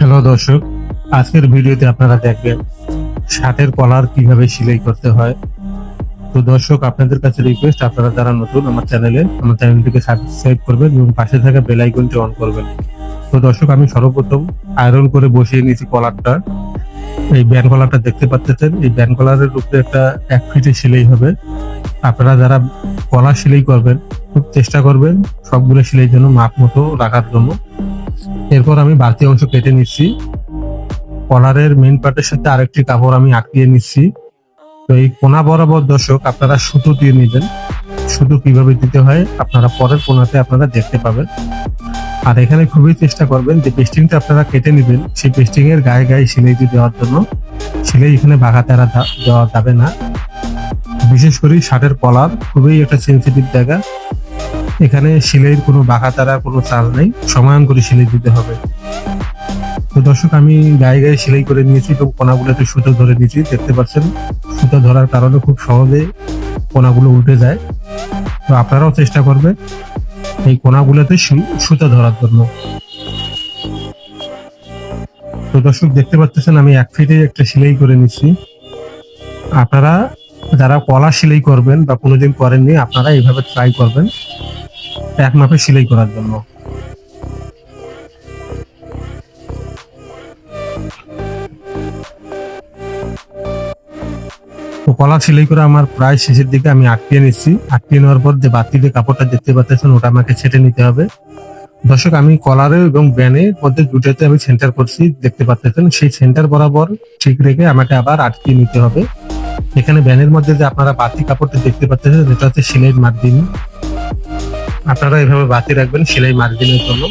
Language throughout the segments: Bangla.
হ্যালো দর্শক, আজকের ভিডিওতে আপনারা দেখবেন শার্টের কলার কীভাবে সেলাই করতে হয়। তো দর্শক, আপনাদের কাছে রিকোয়েস্ট আপনারা যারা নতুন আমার চ্যানেলে, আমার চ্যানেলটিকে সাবস্ক্রাইব করবেন এবং পাশে থাকা বেল আইকনটি অন করবেন। তো দর্শক, আমি সর্বপ্রথম আয়রন করে বসিয়ে নিয়েছি কলারটা। এই ব্যান কলারটা দেখতে পাচ্ছেন, এই ব্যান কলারের উপরে একটা এক ফিটে সেলাই হবে। আপনারা যারা কলার সেলাই করবেন, খুব চেষ্টা করবেন সবগুলো সেলাই যেন মাপ মতো রাখার জন্য। এরপর আমি বাড়তি অংশ কেটে নিচ্ছি। কলারের মেন পার্টের সাথে আরেকটি কাপড় আমি আঁকিয়ে নিচ্ছি। তো এই কোনা বরাবর দর্শক, আপনারা সুতো দিয়ে নেবেন। সুতো কীভাবে দিতে হয়, আপনারা পরের কোনাতে আপনারা দেখতে পাবেন। আর এখানে খুবই চেষ্টা করবেন যে পেস্টিংটা আপনারা কেটে নেবেন। সেই পেস্টিং এর গায়ে গায়ে সেলাই দিয়ে দেওয়ার জন্য। সেলাই এখানে বাঘা তেরা দা- দেওয়া যাবে না। বিশেষ করে শার্টের কলার খুবই একটা সেন্সিটিভ জায়গা। এখানে সেলাইয়ের কোনো বাঁকা তারা কোনো চার্জ নেই। সমান করে সেলাই দিতে হবে। তো দর্শক, আমি গায়ে গায়ে সেলাই করে নিয়েছি এবং কোনাগুলোতে সুতো ধরে নিয়েছি, দেখতে পাচ্ছেন। সুতো ধরার কারণে খুব সহজে কোনাগুলো উঠে যায়। তো আপনারাও চেষ্টা করবেন এই কোনাগুলোতে সুতো ধরার জন্য। তো দর্শক, দেখতে পাচ্ছেন, আমি এক ফিটে একটা সেলাই করে নিচ্ছি আপনারা যারা কলা সেলাই করবেন বা কোনোদিন করেননি, আপনারা এইভাবে ট্রাই করবেন। এক মাপে সেলাই করার জন্য। তো কলা সেলাই করে আমার প্রায় শেষের দিকে আমি আটকিয়ে নিচ্ছি। আটকিয়ে নেওয়ার পর যে বাতি যে কাপড়টা দেখতে পাচ্ছেন, ওটা আমাকে ছেটে নিতে হবে। দর্শক, আমি কলারে এবং ব্যানের মধ্যে দুটোতে আমি সেন্টার করছি, দেখতে পাচ্ছেন, সেই সেন্টার বরাবর ঠিক রেখে আমাকে আবার আটকিয়ে নিতে হবে। এখানে ব্যানের মধ্যে যে আপনারা বাতি কাপড়টা দেখতে পাচ্ছেন এটা হচ্ছে সেলাই মার্জিন আপনারা এভাবে বাতি রাখবেন সেলাই মার্জিনের জন্য।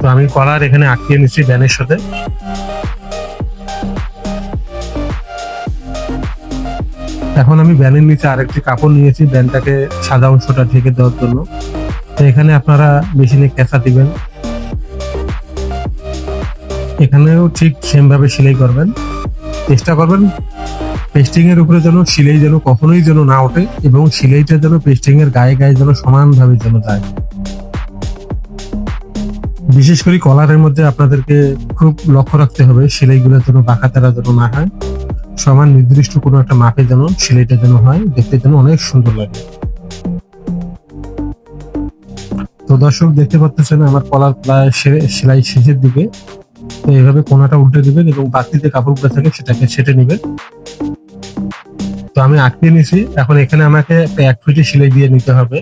তো আমি কলার এখানে আটকিয়ে নিচ্ছি ব্যানের সাথে। এখন আমি ব্যানের নিচে আরেকটি কাপড় নিয়েছি ব্যানটাকে সাদা অংশটা ঢেকে দেওয়ার জন্য। তো এখানে আপনারা মেশিনে ক্যাঁচা দিবেন। এখানেও ঠিক সেমভাবে সেলাই করবেন। চেষ্টা করবেন পেস্টিং এর উপরে যেন সিলাই যেন কখনোই যেন না ওঠে এবং সিলাইটা যেন পেস্টিং এর গায়ে গায়ে যেন সমানভাবে যেন যায়। বিশেষ করে কলারের মধ্যে আপনাদেরকে খুব লক্ষ্য রাখতে হবে, সেলাইগুলো যেন বাঁকা তারা যেন না হয়। সমান নির্দিষ্ট কোনো একটা মাপে যেন সেলাইটা যেন হয়, দেখতে যেন অনেক সুন্দর লাগে। তো দর্শক, দেখতে পাচ্ছেন আমার কলার প্রায় সেলাই শেষের দিকে। তো এইভাবে কোনাটা উল্টে দিবেন এবং বাড়তিতে কাপড়গুলো থাকে সেটাকে ছেটে নেবেন। তো আমি আটকে নিয়েছি। এখন এখানে আমাকে এক ফিটে সেলাই দিয়ে নিতে হবে।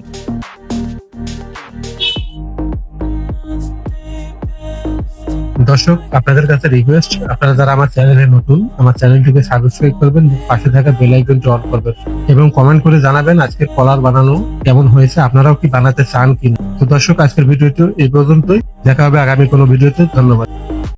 দর্শক, আপনাদের কাছে রিকোয়েস্ট আপনারা যারা আমার চ্যানেলে নতুন, আমার চ্যানেলটিকে সাবস্ক্রাইব করবেন, পাশে থাকা বেল আইকনটি অন করবেন এবং কমেন্ট করে জানাবেন আজকের কলার বানানো কেমন হয়েছে, আপনারাও কি বানাতে চান কিনা। তো দর্শক, আজকের ভিডিওটি এই পর্যন্তই। দেখা হবে আগামী কোনো ভিডিওতে। ধন্যবাদ।